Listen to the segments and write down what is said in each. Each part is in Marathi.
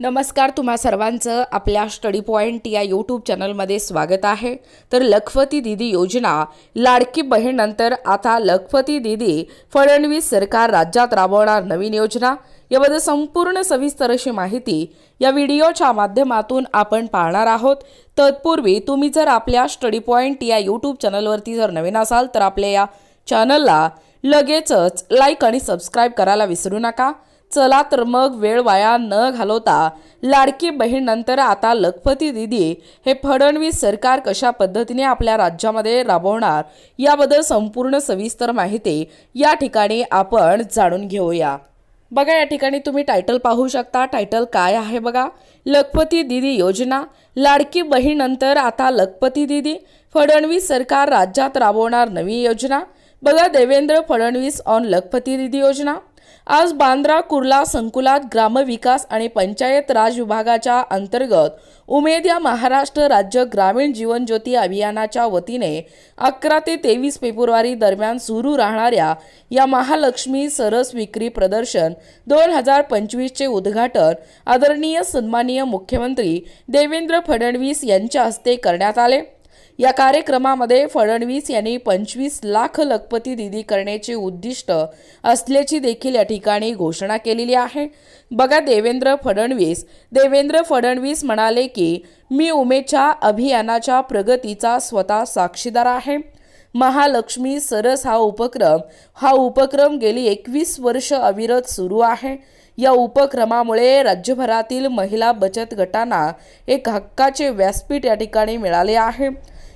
नमस्कार तुम्हा सर्वांचं आपल्या स्टडी पॉईंट या यूट्यूब चॅनलमध्ये स्वागत आहे. तर लखपती दिदी योजना लाडकी बहीणनंतर आता लखपती दिदी फडणवीस सरकार राज्यात राबवणार नवीन योजना याबद्दल संपूर्ण सविस्तर अशी माहिती या व्हिडिओच्या माध्यमातून आपण पाहणार आहोत. तत्पूर्वी तुम्ही जर आपल्या स्टडी पॉईंट या यूट्यूब चॅनलवरती जर नवीन असाल तर आपल्या या चॅनलला लगेचच लाईक आणि सबस्क्राईब करायला विसरू नका. चला तर मग वेळ वाया न घालवता लाडकी बहीण नंतर आता लखपती दिदी हे फडणवीस सरकार कशा पद्धतीने आपल्या राज्यामध्ये राबवणार याबद्दल संपूर्ण सविस्तर माहिती या ठिकाणी आपण जाणून घेऊया. बघा या ठिकाणी तुम्ही टायटल पाहू शकता. टायटल काय आहे बघा? लखपती दिदी योजना. लाडकी बहीण नंतर आता लखपती दिदी. फडणवीस सरकार राज्यात राबवणार नवी योजना. बघा देवेंद्र फडणवीस ऑन लखपती निधी योजना. आज बांद्रा कुर्ला संकुलात ग्रामविकास आणि पंचायत राज विभागाच्या अंतर्गत उमेद या महाराष्ट्र राज्य ग्रामीण जीवनज्योती अभियानाच्या वतीने अकरा ते तेवीस फेब्रुवारी दरम्यान सुरू राहणाऱ्या या महालक्ष्मी सरस विक्री प्रदर्शन दोन हजार पंचवीसचे उद्घाटन आदरणीय सन्माननीय मुख्यमंत्री देवेंद्र फडणवीस यांच्या हस्ते करण्यात आले. या कार्यक्रमामध्ये फडणवीस यांनी पंचवीस लाख लखपती दिदी करण्याचे उद्दिष्ट असल्याची देखील या ठिकाणी घोषणा केलेली आहे. बघा देवेंद्र फडणवीस. देवेंद्र फडणवीस म्हणाले की मी उमेदच्या अभियानाच्या प्रगतीचा स्वतः साक्षीदार आहे. महालक्ष्मी सरस हा उपक्रम हा उपक्रम गेली एकवीस वर्ष अविरत सुरू आहे. या उपक्रमामुळे राज्यभरातील महिला बचत गटांना एक हक्काचे व्यासपीठ या ठिकाणी मिळाले आहे.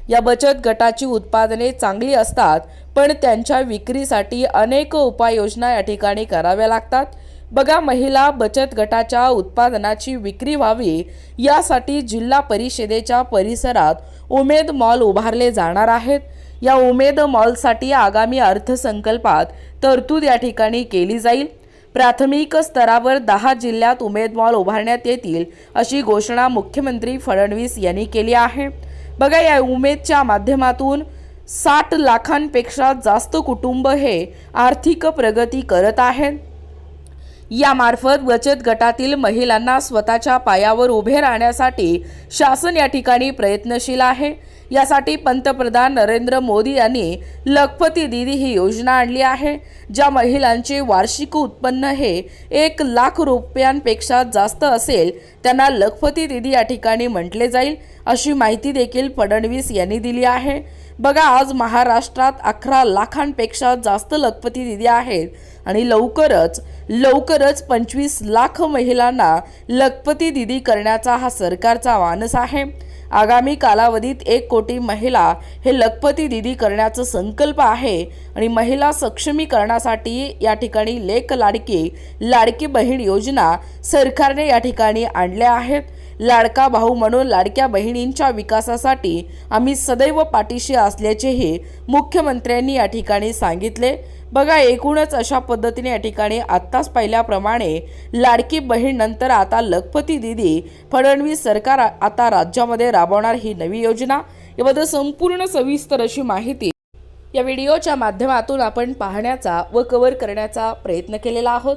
या बचत गटाची उत्पादने चांगली असतात पण त्यांच्या विक्रीसाठी अनेक उपाययोजना या ठिकाणी कराव्या लागतात. बघा महिला बचत गटाच्या उत्पादनाची विक्री व्हावी यासाठी जिल्हा परिषदेच्या परिसरात उमेद मॉल उभारले जाणार आहेत. या उमेद मॉलसाठी आगामी अर्थसंकल्पात तरतूद या ठिकाणी केली जाईल. प्राथमिक स्तरावर दहा जिल्ह्यात उमेद मॉल उभारण्यात येतील अशी घोषणा मुख्यमंत्री फडणवीस यांनी केली आहे. बघा या उमेदच्या माध्यमातून साठ लाखांपेक्षा जास्त कुटुंब हे आर्थिक प्रगती करत आहेत. यामार्फत बचत गटातील महिलांना स्वतःच्या पायावर उभे राहण्यासाठी शासन या ठिकाणी प्रयत्नशील आहे. यासाठी पंतप्रधान नरेंद्र मोदी यांनी लखपती दिदी ही योजना आणली आहे ज्या महिलांचे वार्षिक उत्पन्न हे एक लाख रुपयांपेक्षा जास्त असेल त्यांना लखपती दिदी या ठिकाणी म्हटले जाईल अशी माहिती देखील फडणवीस यांनी दिली आहे. बघा आज महाराष्ट्रात अकरा लाखांपेक्षा जास्त लखपती दिदी आहेत. आणि लवकरच लवकरच पंचवीस लाख महिलांना लखपती दिदी करण्याचा हा सरकारचा मानस आहे. आगामी कालावधीत एक कोटी महिला हे लखपती दिदी करण्याचं संकल्प आहे आणि महिला सक्षमीकरणासाठी या ठिकाणी लेख लाडकी लाडकी बहीण योजना सरकारने या ठिकाणी आणल्या आहेत. लाडका भाऊ म्हणून लाडक्या बहिणींच्या विकासासाठी आम्ही सदैव पाठीशी असल्याचेही मुख्यमंत्र्यांनी या ठिकाणी सांगितले. बघा एकूणच अशा पद्धतीने या ठिकाणी आत्ताच पाहिल्याप्रमाणे लाडकी बहीण नंतर आता लखपती दिदी फडणवीस सरकार आता राज्यामध्ये राबवणार ही नवी योजना. याबद्दल संपूर्ण सविस्तर अशी माहिती या व्हिडिओच्या माध्यमातून आपण पाहण्याचा व कव्हर करण्याचा प्रयत्न केलेला आहोत.